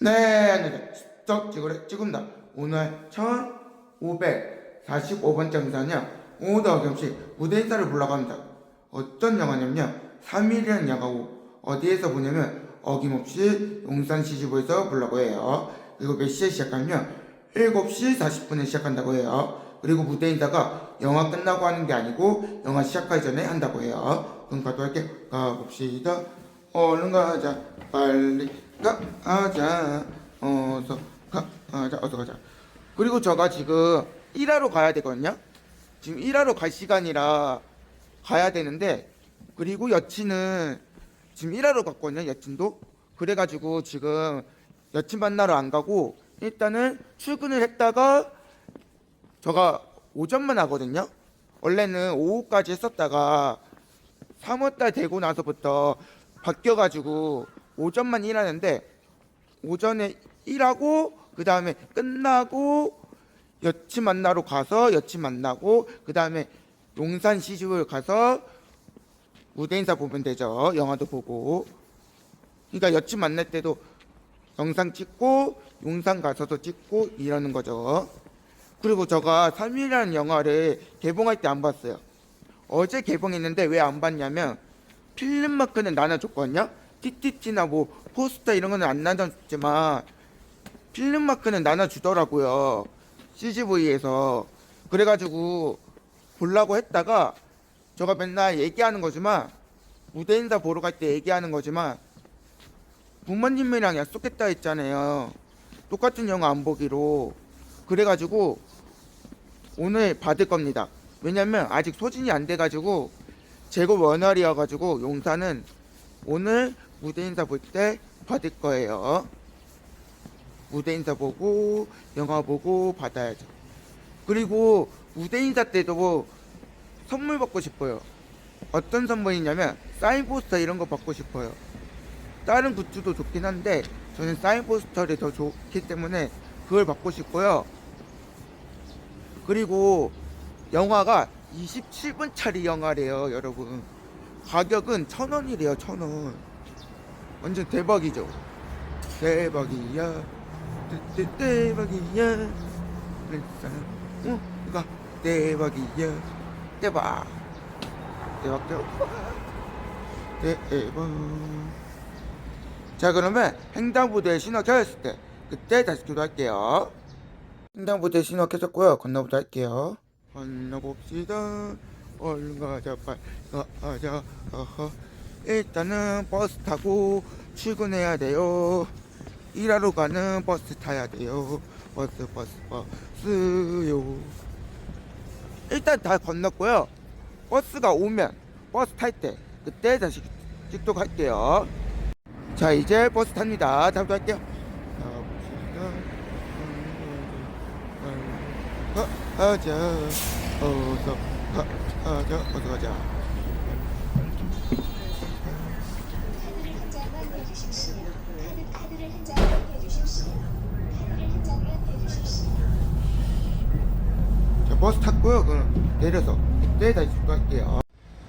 네, 네, 스톱 찍으래 찍은다. 오늘 1545번째 영상이요. 오도 어김없이 무대 인사를 불러갑니다. 어떤 영화냐면요. 3일이라는 영화고 어디에서 보냐면 어김없이 용산 시지부에서 보려고 해요. 그리고 몇 시에 시작하냐면 7시 40분에 시작한다고 해요. 그리고 무대 인사가 영화 끝나고 하는 게 아니고 영화 시작하기 전에 한다고 해요. 그럼 가도록 할게요. 가봅시다. 얼른 가자. 빨리 가자. 어서 가자. 어서 가자. 그리고 저가 지금 일하러 가야 되거든요. 지금 일하러 갈 시간이라 가야 되는데 그리고 여친은 지금 일하러 갔거든요. 여친도. 그래가지고 지금 여친 만나러 안 가고 일단은 출근을 했다가 저가 오전만 하거든요. 원래는 오후까지 했었다가 3월달 되고 나서부터 바뀌어가지고 오전만 일하는데 오전에 일하고 그 다음에 끝나고 여친 만나러 가서 여친 만나고 그 다음에 용산 시집을 가서 무대 인사 보면 되죠. 영화도 보고. 그러니까 여친 만날 때도 영상 찍고 용산 가서도 찍고 이러는 거죠. 그리고 제가 3일이라는 영화를 개봉할 때 안 봤어요. 어제 개봉했는데 왜 안 봤냐면 필름 마크는 나눠줬거든요. TTT나 뭐 포스터 이런 거는 안 나눠줬지만 필름 마크는 나눠주더라고요. CGV에서. 그래가지고 보려고 했다가 제가 맨날 얘기하는 거지만 무대 인사 보러 갈 때 얘기하는 거지만 부모님이랑 약속했다 했잖아요. 똑같은 영화 안 보기로. 그래가지고 오늘 받을 겁니다. 왜냐면 아직 소진이 안 돼가지고 재고 원활이어가지고 용사는 오늘 무대 인사 볼 때 받을 거예요. 무대 인사 보고 영화 보고 받아야죠. 그리고 무대 인사 때도 선물 받고 싶어요. 어떤 선물이냐면 사인 포스터 이런 거 받고 싶어요. 다른 굿즈도 좋긴 한데 저는 사인 포스터를 더 좋기 때문에 그걸 받고 싶고요. 그리고 영화가 27분짜리 영화래요, 여러분. 가격은 천 원이래요, 천 원. 완전 대박이죠. 대박이야. 대박이야. 이거 대박이야. 대박. 대박, 대박. 대박. 자, 그러면 횡단보도에 신호 켜졌을 때, 그때 다시 기도할게요. 횡단보도에 신호 켜졌고요. 건너보도 할게요. 건너봅시다. 얼른 가자, 빨리 가자. 어허. 일단은 버스 타고 출근해야 돼요. 일하러 가는 버스 타야 돼요. 버스, 버스, 버스요. 일단 다 건넜고요. 버스가 오면 버스 탈 때 그때 다시 찍도록 할게요. 자 이제 버스 탑니다. 다음도 할게요. 가자. 어서 가, 가자. 어서 가자. 카드를 한 장만 내주십시오. 카드 카드를 한 장만 내주십시오. 카드를 한 장만 내주십시오. 자 버스 탔고요. 그럼 내려서 그때 다시 출발할게요.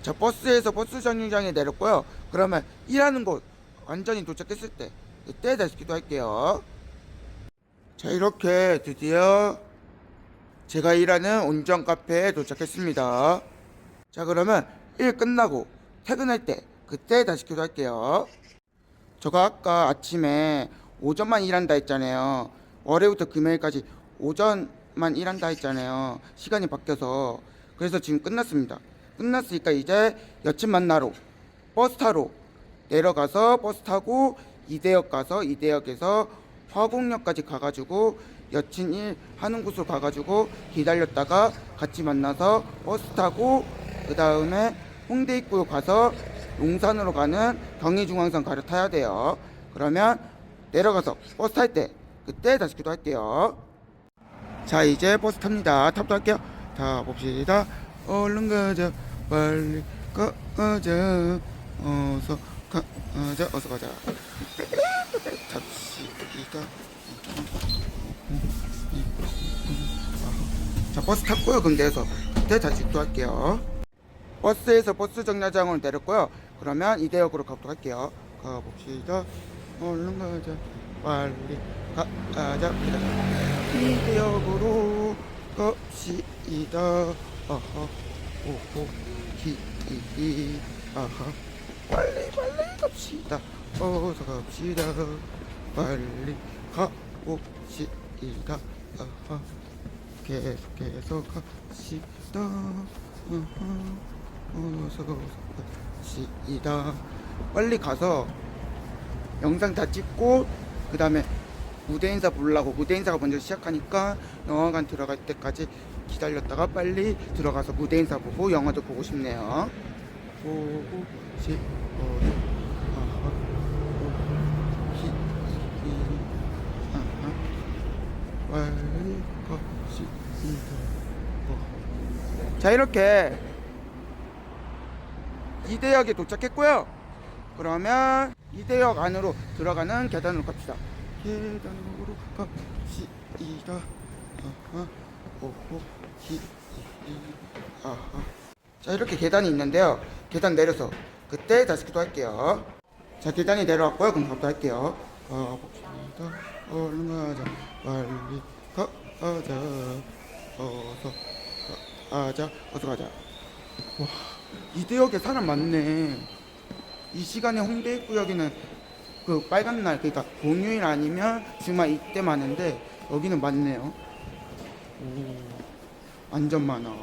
자 버스에서 버스 정류장에 내렸고요. 그러면 일하는 곳 완전히 도착했을 때 그때 다시 기도할게요. 자 이렇게 드디어 제가 일하는 온정 카페에 도착했습니다. 자 그러면 일 끝나고 퇴근할 때 그때 다시 기도할게요. 제가 아까 아침에 오전만 일한다 했잖아요. 월요일부터 금요일까지 오전 만 일한다 했잖아요. 시간이 바뀌어서 그래서 지금 끝났습니다. 끝났으니까 이제 여친 만나러 버스 타러 내려가서 버스 타고 이대역 가서 이대역에서 화곡역까지 가가지고 여친 일 하는 곳으로 가가지고 기다렸다가 같이 만나서 버스 타고 그 다음에 홍대 입구로 가서 용산으로 가는 경의중앙선 가려 타야 돼요. 그러면 내려가서 버스 탈 때 그때 다시 기도할게요. 자 이제 버스 탑니다. 탑도 할게요. 자 봅시다. 얼른 가자 빨리 가자 어서 가자 어서 가자 잡시다. 자 버스 탔고요. 근데에서 그때 다시 기도할게요. 버스에서 버스 정류장으로 내렸고요. 그러면 이대역으로 가도록 할게요. 가봅시다. 얼른 가자. 빨리 가자 가자. 이대역으로 갑시다. 아하. 오호. 히히히. 아하. 빨리 빨리 갑시다. 어서 갑시다. 빨리 가봅시다. 아하. 계속해서 갑시다. 아하. 어서 갑시다. 빨리 가서 영상 다 찍고 그 다음에 무대 인사 보려고 무대 인사가 먼저 시작하니까 영화관 들어갈 때까지 기다렸다가 빨리 들어가서 무대 인사 보고 영화도 보고 싶네요. 보고 싶어요. 자 이렇게 이대역에 도착했고요. 그러면 이대역 안으로 들어가는 계단으로 갑시다. 계단으로 갑시다. 자 이렇게 계단이 있는데요. 계단 내려서 그때 다시 기도할게요. 자 계단이 내려왔고요. 그럼 가보도록 할게요. 가봅시다. 얼른 가자. 빨리 가자. 어서 가자. 어서 가자. 와 이대역에 사람 많네. 이 시간에 홍대 입구역에는 그 빨간 날 그러니까 공휴일 아니면 주말 이때 많은데 여기는 많네요. 오, 완전 많아.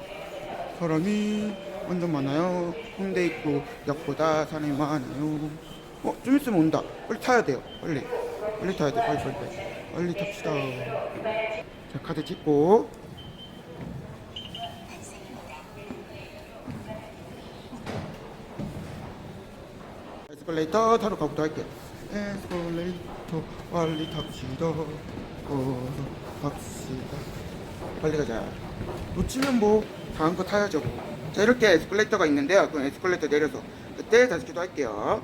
사람이 완전 많아요. 홍대 입구 역보다 사람이 많아요. 어, 좀 있으면 온다. 빨리 타야 돼요. 빨리. 빨리 타야 돼. 빨리 빨리 빨리. 빨리 탑시다. 자, 카드 찍고. 에스컬레이터 타러 가보도록 할게요. 빨리 탑시다. 어서 갑시다. 빨리 가자. 놓치면 뭐 다음 거 타야죠. 자 이렇게 에스컬레이터가 있는데요. 그럼 에스컬레이터 내려서 그때 다시 기도할게요.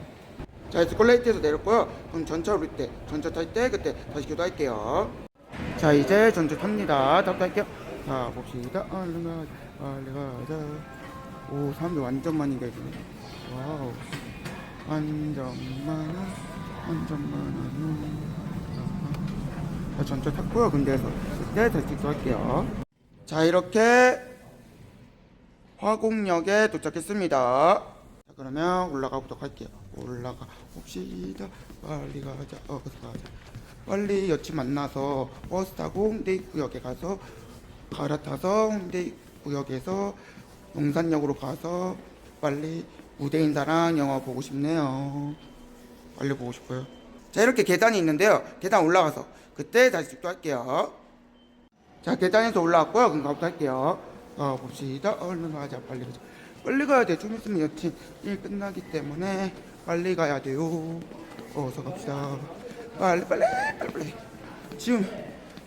자 에스컬레이터에서 내렸고요. 그럼 전차 오를 때, 전차 탈 때 그때 다시 기도할게요. 자 이제 전차 탑니다. 탑도 할게요. 자 봅시다. 얼른 가자. 빨리 가자. 오 사람들 완전 많이 계시네. 와우. 완전 많아 완전 자, 전철 탔고요 근데에서. 그때 다시 기도할게요. 자 이렇게 화곡역에 도착했습니다. 자 그러면 올라가 보도록 할게요. 올라가 봅시다 빨리 가자 어 어서 가자. 빨리 여친 만나서 버스 타고 홍대 입구역에 가서 갈아타서 홍대 입구역에서 용산역으로 가서 빨리 무대 인 사랑 영화 보고 싶네요. 빨리 보고 싶어요. 자 이렇게 계단이 있는데요. 계단 올라가서 그때 다시 집도할게요. 자 계단에서 올라왔고요. 그럼 가부터 할게요. 가 봅시다. 얼른 가자. 빨리 가자. 빨리 가야 돼. 좀 있으면 여친 일 끝나기 때문에 빨리 가야 돼요. 어서 갑시다. 빨리 빨리 빨리 빨리. 지금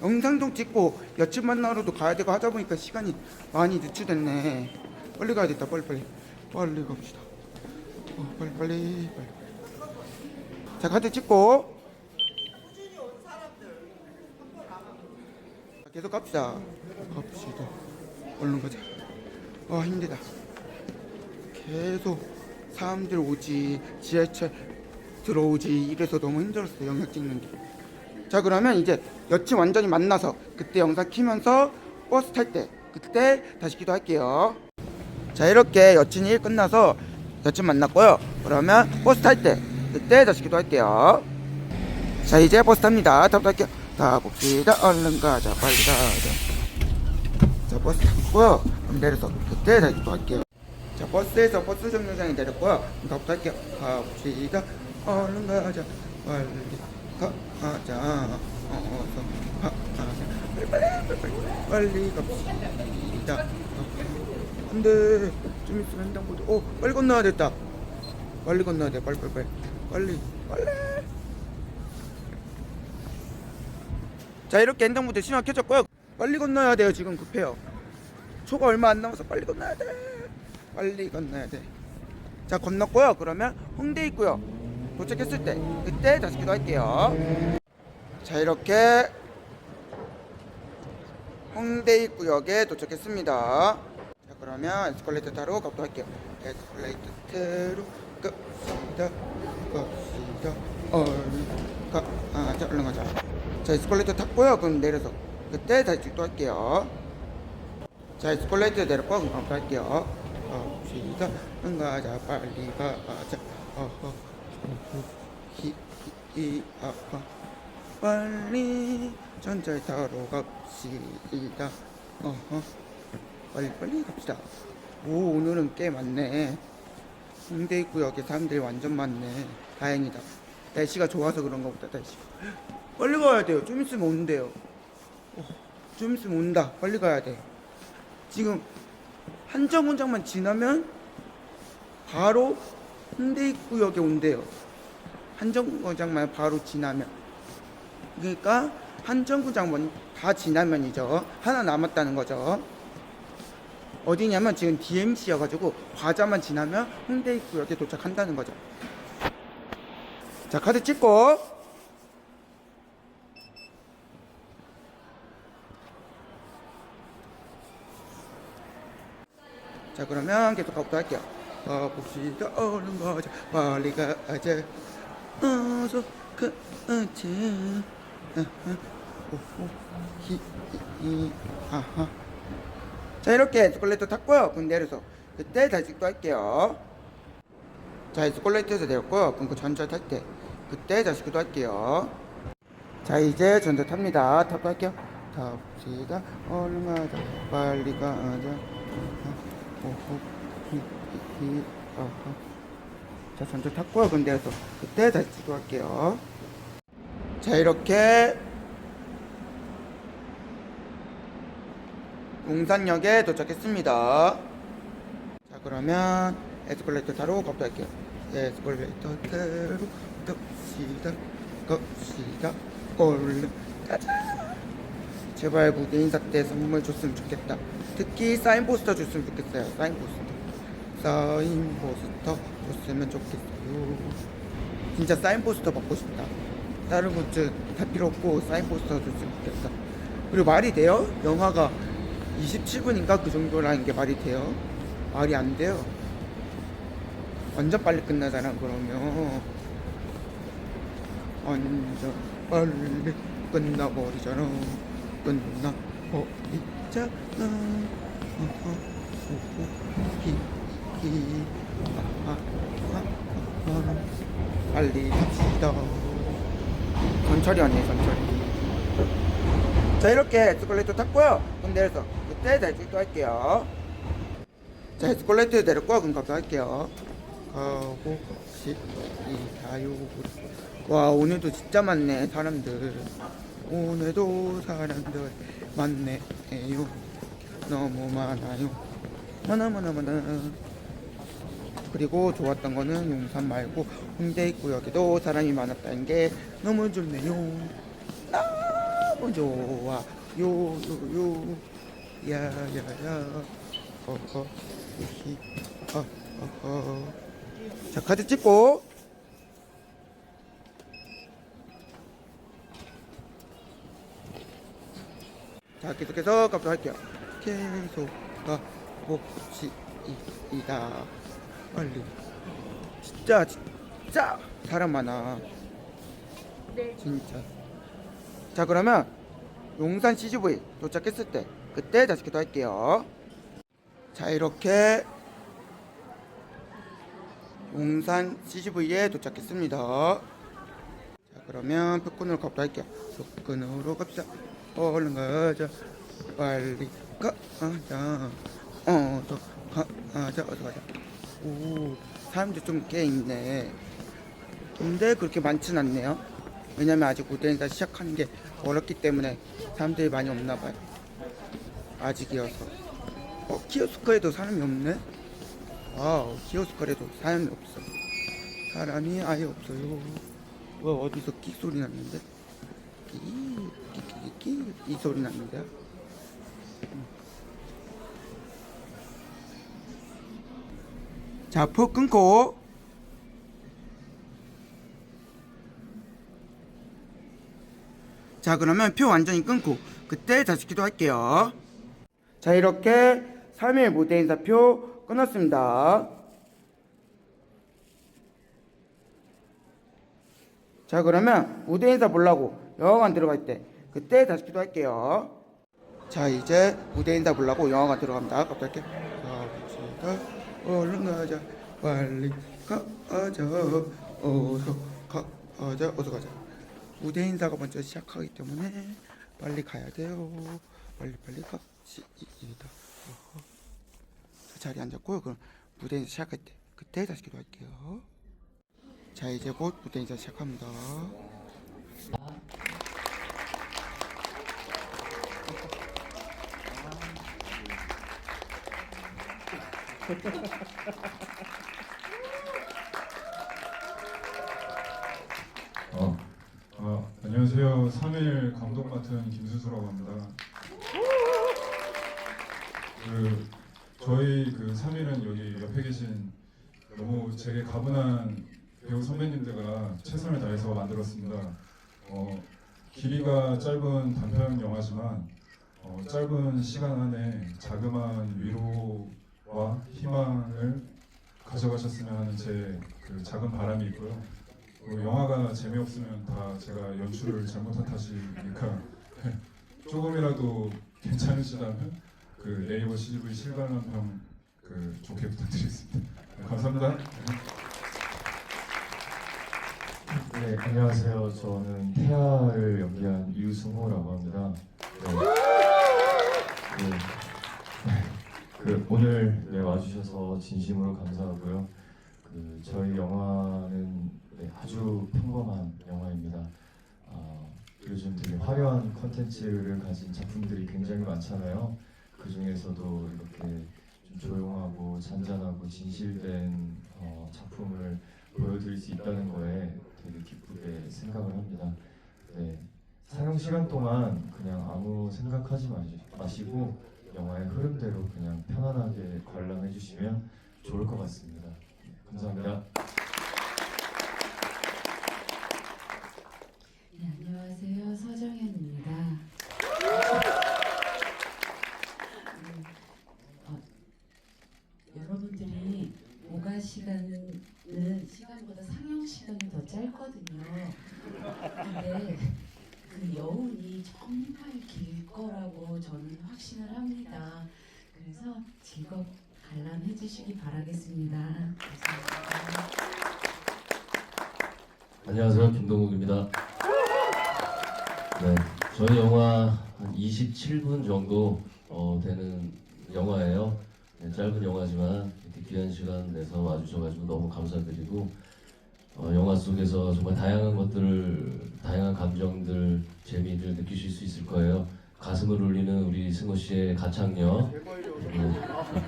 영상도 찍고 여친 만나러도 가야 되고 하다 보니까 시간이 많이 늦추됐네. 빨리 가야 겠다 빨리 빨리 빨리 갑시다. 어, 빨리 빨리 빨리. 자 카드 찍고. 자, 계속 갑시다. 갑시다. 얼른 가자. 와 힘들다. 계속 사람들 오지 지하철 들어오지 이래서 너무 힘들었어 영상 찍는 게. 자 그러면 이제 여친 완전히 만나서 그때 영상 키면서 버스 탈 때 그때 다시 기도할게요. 자 이렇게 여친이 일 끝나서 여친 만났고요. 그러면 버스 탈 때 그때 다시 기도할게요. 자 이제 버스 탑니다. 타고 할게요. 타 봅시다. 얼른 가자. 빨리 가자. 자 버스 탔고요. 그럼 내려서 그때 다시 기도할게요. 자 버스에서 버스 정류장에 내렸고요. 타고 할게요. 가봅시다. 얼른 가자. 빨리 가자. 어서 가자. 빨리 빨리 빨리 갑시다. 안돼 좀 있으면 횡단보도 어 빨리 건너야 됐다. 빨리 건너야 돼. 빨리 빨리 빨리. 빨리 빨리. 자 이렇게 횡단보도 신호 켜졌고요. 빨리 건너야 돼요 지금 급해요. 초가 얼마 안 남아서 빨리 건너야 돼. 빨리 건너야 돼자 건넜고요. 그러면 홍대 있고요. 도착했을 때 그때 다시 기도할게요. 자 이렇게 홍대 입구역에 도착했습니다. 자 그러면 에스컬레이터 타러 가보도록 할게요. 에스컬레이터 타러 갑시다. 갑시다. 얼른 가자 얼른 가자. 자 에스컬레이터 탔고요. 그럼 내려서 그때 다시 또 할게요. 자 에스컬레이터 내렸고 그럼 바로 할게요. 갑시다. 얼른 가자. 빨리 가자. 어허 히히 아파 빨리 전철 타러 갑시다. 어허 빨리 빨리 갑시다. 오 오늘은 꽤 많네. 홍대 입구역에 사람들이 완전 많네. 다행이다. 날씨가 좋아서 그런가 보다 날씨. 빨리 가야 돼요. 좀 있으면 온대요. 어, 좀 있으면 온다. 빨리 가야 돼. 지금 한정운장만 지나면 바로 홍대 입구역에 온대요. 한정거장만 바로 지나면. 그러니까 한정구장만 다 지나면이죠. 하나 남았다는 거죠 어디냐면 지금 DMC여가지고 과자만 지나면 홍대 입구역에 도착한다는 거죠. 자 카드 찍고. 자 그러면 계속 가보도록 할게요. 가봅시다. 얼른 가자 빨리 가자 어서 가자 오호 히히. 아하 자 이렇게 에스컬레이터 탔고요. 그럼 내려서 그때 다시 또 할게요. 자 에스컬레이터에서 내렸고요 그럼 그 전철 탈때 그때 또 할게요. 자 이제 전철 탑니다. 타고 할게요. 탑시다 얼른 가자. 빨리 가자. 오호 히히 아하 자 전철 탔고요. 그럼 내려서 그때 또 할게요. 자 이렇게 용산역에 도착했습니다. 자 그러면 에스컬레이터 타러 가보도록 할게요. 에스컬레이터 타러 갑시다. 갑시다. 얼른 가자. 제발 무대 인사 때 선물 줬으면 좋겠다. 특히 사인 포스터 줬으면 좋겠어요. 사인 포스터. 사인 포스터 줬으면 좋겠어요. 진짜 사인 포스터 받고 싶다. 다른 굿즈 다 필요 없고 사인 포스터 줬으면 좋겠다. 그리고 말이 돼요? 영화가 27분인가 그 정도라는 게 말이 돼요? 말이 안 돼요. 완전 빨리 끝나잖아 그러면. 완전 빨리 끝나버리잖아. 끝나버리잖아. 빨리 갑시다. 전철이 왔네 전철이. 자 이렇게 에스컬레이터 탔고요. 내려서 그때 다시 또 할게요. 자 내렸고 그럼 가서 할게요. 가고 싶이다요. 와 오늘도 진짜 많네 사람들. 오늘도 사람들 많네요. 너무 많아요. 많아 많아 많아. 그리고 좋았던 거는 용산 말고 홍대 입구역에도 사람이 많았다는 게 너무 좋네요. 너무 좋아 요 요 요 야야야. 어허 히히 어허 자 카드 찍고. 자 계속해서 가보도록 할게요. 계속 가봅시다. 빨리. 진짜 진짜 사람 많아. 진짜. 자 그러면 용산 CGV 도착했을 때 그때 다시 기도할게요. 자 이렇게 용산 CGV에 도착했습니다. 자 그러면 푸근으로 가보도록 할게요. 푸근으로 갑시다. 얼른 가자. 빨리 가자. 어서 가자. 어서 가자. 오 사람들 좀 꽤 있네. 근데 그렇게 많진 않네요. 왜냐면 아직 무대 인사 시작하는 게 어렵기 때문에 사람들이 많이 없나 봐요 아직이어서. 어 키오스크에도 사람이 없네? 와우 키오스크에도 사람이 없어. 사람이 아예 없어요. 와 어디서 끽 소리 났는데? 끼끼끼끼 이 소리 났는데? 음. 자포 끊고. 자 그러면 표 완전히 끊고 그때 다시 기도할게요 자 이렇게 3일 무대 인사표 끊었습니다 자 그러면 무대 인사 보려고 영화관 들어갈 때 그때 다시 기도할게요. 자 이제 무대 인사 보려고 영화관 들어갑니다. 갑자기 갑시다. 얼른 가자. 빨리 가자. 어서 가자. 어서 가자. 무대 인사가 먼저 시작하기 때문에 빨리 가야 돼요. 빨리 빨리 어허. 자, 자리에 앉았고요. 그럼 무대 인사 시작할 때 그때 다시 기도할게요. 자 이제 곧 무대 인사 시작합니다. 어, 어, 안녕하세요. 3일 감독 맡은 김수수라고 합니다. 3일은 여기 옆에 계신 너무 제게 가분한 배우 선배님들과 최선을 다해서 만들었습니다. 어, 길이가 짧은 단편 영화지만 어, 짧은 시간 안에 자그마한 위로와 희망을 가져가셨으면 하는 제 그 작은 바람이 있고요. 그 영화가 재미없으면 다 제가 연출을 잘못한 탓이니까 조금이라도 괜찮으시다면 그 네이버 CGV 실감한 평 그 좋게 부탁드리겠습니다. 네, 감사합니다. 네, 안녕하세요. 저는 태아를 연기한 유승호라고 합니다. 네. 네. 그 오늘 네, 와주셔서 진심으로 감사하고요. 그 저희 영화는 네, 아주 평범한 영화입니다. 어, 요즘 되게 화려한 컨텐츠를 가진 작품들이 굉장히 많잖아요. 그 중에서도 이렇게 좀 조용하고 잔잔하고 진실된 어, 작품을 보여드릴 수 있다는 거에 되게 기쁘게 생각을 합니다. 네. 상영 시간 동안 그냥 아무 생각하지 마시, 마시고 영화의 흐름대로 그냥 편안하게 관람해 주시면 좋을 것 같습니다. 네, 감사합니다. 네, 안녕하세요. 서정현입니다. 음, 어, 여러분들이 오가 시간은 시간보다 상영 시간이 더 짧거든요. 근데 그 여운이 정말 길 거라고 저는 확신을 합니다. 그래서 즐겁 관람해 주시기 바라겠습니다. 감사합니다. 안녕하세요. 김동욱입니다. 네, 저희 영화 한 27분 정도 어, 되는 영화예요. 네, 짧은 영화지만 이렇게 귀한 시간 내서 와주셔가지고 너무 감사드리고 어, 영화 속에서 정말 다양한 것들을, 다양한 감정들, 재미를 느끼실 수 있을 거예요. 가슴을 울리는 우리 승호 씨의 가창력, 그리고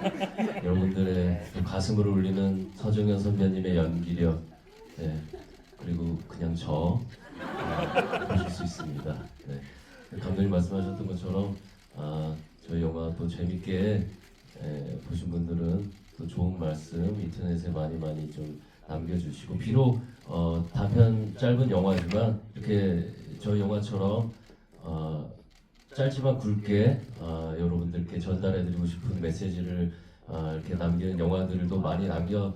여러분들의 또 가슴을 울리는 서정현 선배님의 연기력, 네, 그리고 그냥 저 어, 보실 수 있습니다. 네. 감독님 말씀하셨던 것처럼 아, 저희 영화 또 재밌게 에, 보신 분들은 또 좋은 말씀 인터넷에 많이 많이 좀 남겨주시고 비록 어, 단편 짧은 영화지만 이렇게 저희 영화처럼 어, 짧지만 굵게 어, 여러분들께 전달해드리고 싶은 메시지를 어, 이렇게 남기는 영화들도 많이 남겨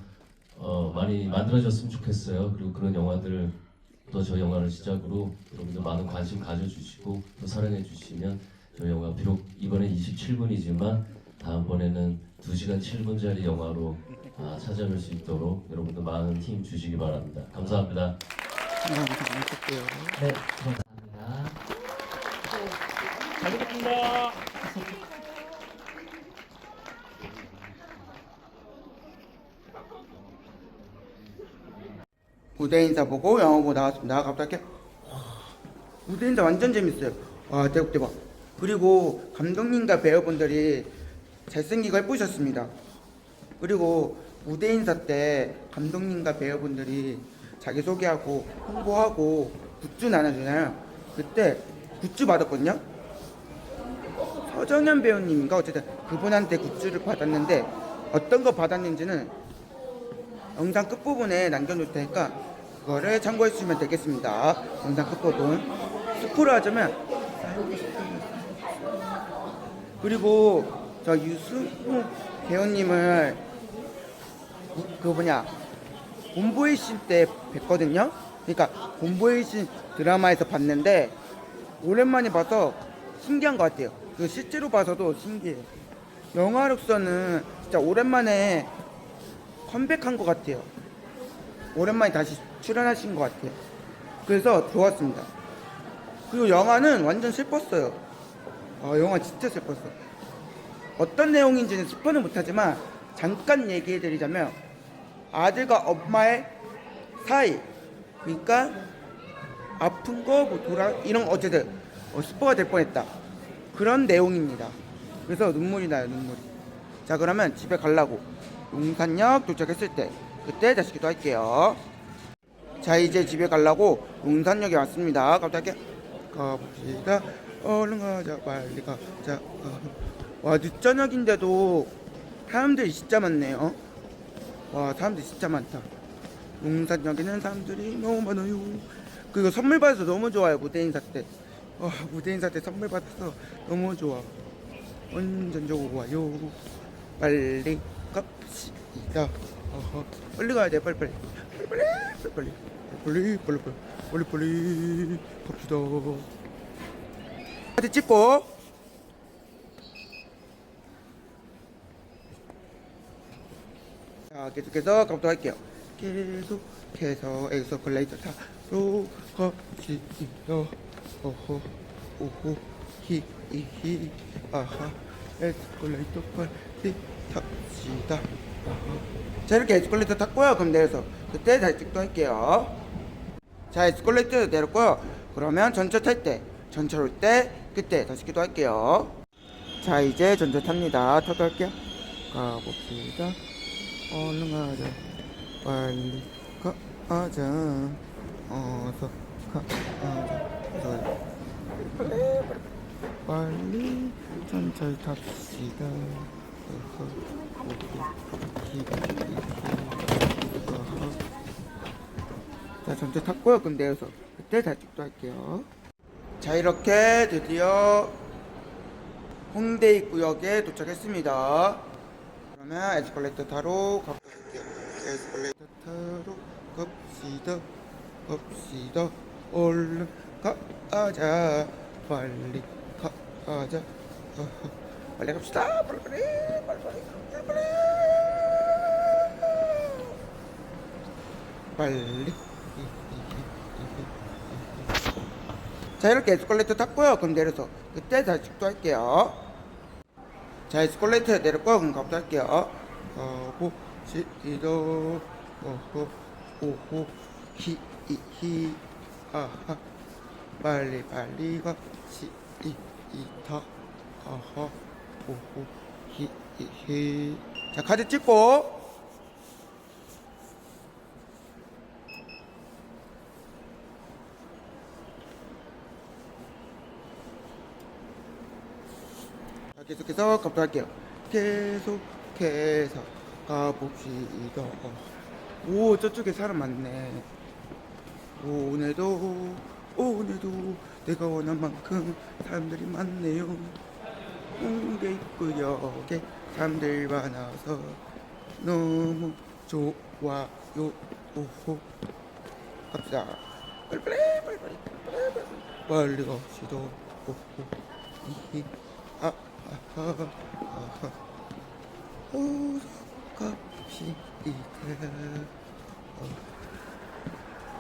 어, 많이 만들어졌으면 좋겠어요. 그리고 그런 영화들 또 저희 영화를 시작으로 여러분들 많은 관심 가져주시고 또 사랑해 주시면 저희 영화 비록 이번에 27분이지만 다음번에는 2시간 7분짜리 영화로 아, 찾아뵐 수 있도록 여러분들 많은 힘 주시기 바랍니다. 감사합니다. 네, 감사할게요. 네, 감사합니다. 무대 인사 보고 영화 보고 나왔습니다. 갑자기 와, 무대 인사 완전 재밌어요. 와 대박 대박. 그리고 감독님과 배우분들이 잘생기고 예쁘셨습니다. 그리고 무대 인사 때 감독님과 배우분들이 자기 소개하고 홍보하고 굿즈 나눠주나요? 그때 굿즈 받았거든요. 서정현 배우님인가 어쨌든 그분한테 굿즈를 받았는데 어떤 거 받았는지는 영상 끝부분에 남겨놓을 테니까 그거를 참고해 주시면 되겠습니다. 영상 끝부분. 스포를 하자면 그리고 저 유승호 배우님을 그 뭐냐 본보이실 때 뵀거든요. 그러니까 본보이신 드라마에서 봤는데 오랜만에 봐서 신기한 것 같아요. 그 실제로 봐서도 신기해요. 영화로서는 진짜 오랜만에 컴백한 것 같아요. 오랜만에 다시 출연하신 것 같아요. 그래서 좋았습니다. 그리고 영화는 완전 슬펐어요. 아, 영화 진짜 슬펐어. 어떤 내용인지는 스포는 못하지만 잠깐 얘기해드리자면 아들과 엄마의 사이 그러니까 아픈 거, 뭐 돌아 이런 거 어쨌든 어, 스포가 될 뻔했다. 그런 내용입니다. 그래서 눈물이 나요, 눈물이. 자, 그러면 집에 가려고 용산역 도착했을 때 그때 다시 기도할게요. 자, 이제 집에 가려고 용산역에 왔습니다. 갑자기 가봅시다. 얼른 가자, 빨리 가자. 어. 와, 늦저녁인데도 사람들이 진짜 많네요. 와, 사람들이 진짜 많다. 용산역에는 사람들이 너무 많아요. 그리고 선물 받아서 너무 좋아요 무대 인사 때. 와 무대 인사 때 선물 받아서 너무 좋아. 완전 좋아요. 빨리 갑시다. 어허. 빨리 가야 돼 빨리 빨리 빨리 빨리 빨리 빨리 빨리 빨리 빨리 갑시다. 사진 찍고. 자 계속해서 가보도록 할게요. 계속해서 엑소컬레이터 타로 갑시다. 어허 오호 히히히 아하 엑스컬레이터 빨리 탑시다. 자 이렇게 에스컬레이터 탔고요. 그럼 내려서 그때 다시 찍도 할게요. 자 에스컬레이터 내렸고요. 그러면 전철 탈 때, 전철 올 때 그때 다시 기도할게요. 자 이제 전철 탑니다. 타도 할게요. 가봅시다. 얼른 가자. 빨리 가자. 어서 가자. 어서 빨리 전철 탑시다. 히, 어허. 자 전철 탔고요. 그럼 내려서 그때 또 할게요. 자 이렇게 드디어 홍대 입구역에 도착했습니다. 그러면 에스컬레이터 타러 가볼게요. 에스컬레이터 타러 갑시다. 갑시다. 얼른 가자. 빨리 가자. 빨리 갑시다. 빨리 빨리 빨리 빨리 빨리 빨리. 자 이렇게 에스컬레이터 탔고요. 그럼 내려서 그때 다시 축도할게요. 자 에스컬레이터에 내렸고 그럼 가보도록 할게요. 가봅시다. 어허 오호 히이히 아하 빨리 빨리 갑시다. 어허 오호 히이히 자 카드 찍고 자, 계속해서 가보도록 할게요. 계속해서 가봅시다. 오, 저쪽에 사람 많네. 오, 오늘도, 오늘도 내가 원한 만큼 사람들이 많네요. 홍대 입구역에 사람들 많아서 너무 좋아요. 오호. 갑시다. 빨리, 빨리, 빨리, 빨리, 빨리, 빨리, 빨리 갑시다. 오호. 어,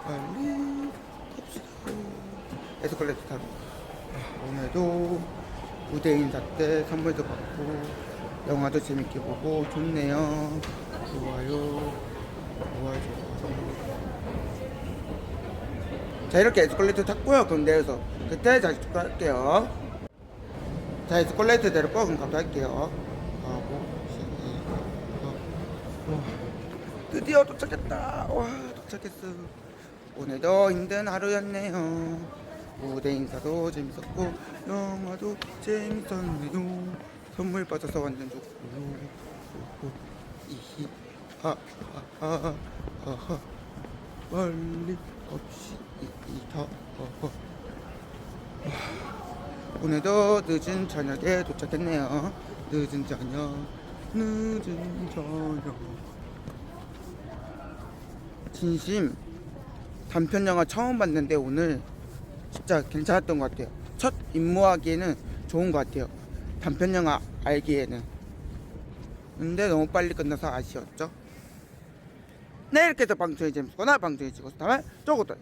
빨리 갑시다. 에스컬레이터 타러. 아, 오늘도 무대 인사 때 선물도 받고 영화도 재밌게 보고 좋네요. 좋아요. 좋아요, 좋아요. 자 이렇게 에스컬레이터 탔고요. 그럼 내려서 그때 다시 축구할게요. 자 에스컬레이터 내렸고 그럼 가도록 할게요. 가고 와, 드디어 도착했다. 와 도착했어. 오늘도 힘든 하루였네요. 무대 인사도 재밌었고 영화도 재밌었네요. 선물 받아서 완전 좋고요. 이히 하하하 하하 빨리 갑시다. 어허. 오늘도 늦은 저녁에 도착했네요. 늦은 저녁, 늦은 저녁. 진심 단편 영화 처음 봤는데 오늘 진짜 괜찮았던 것 같아요. 첫 입무하기에는 좋은 것 같아요. 단편 영화 알기에는. 근데 너무 빨리 끝나서 아쉬웠죠. 네 이렇게 방송이 재밌거나 방송이 즐거웠다면 쪼고다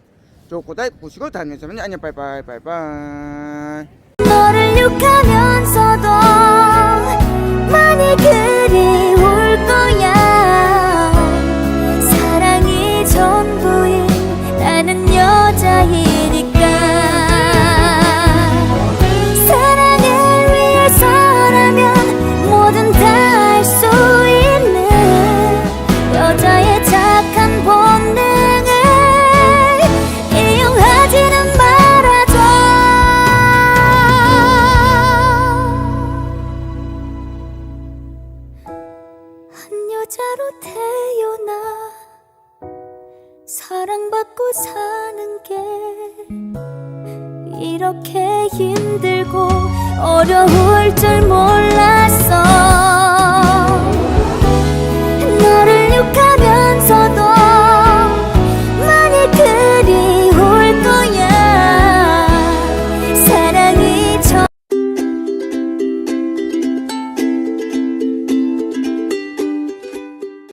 쪼고다 보시고 다음 영상에 안녕 바이바이 바이바이 너를 욕하면서도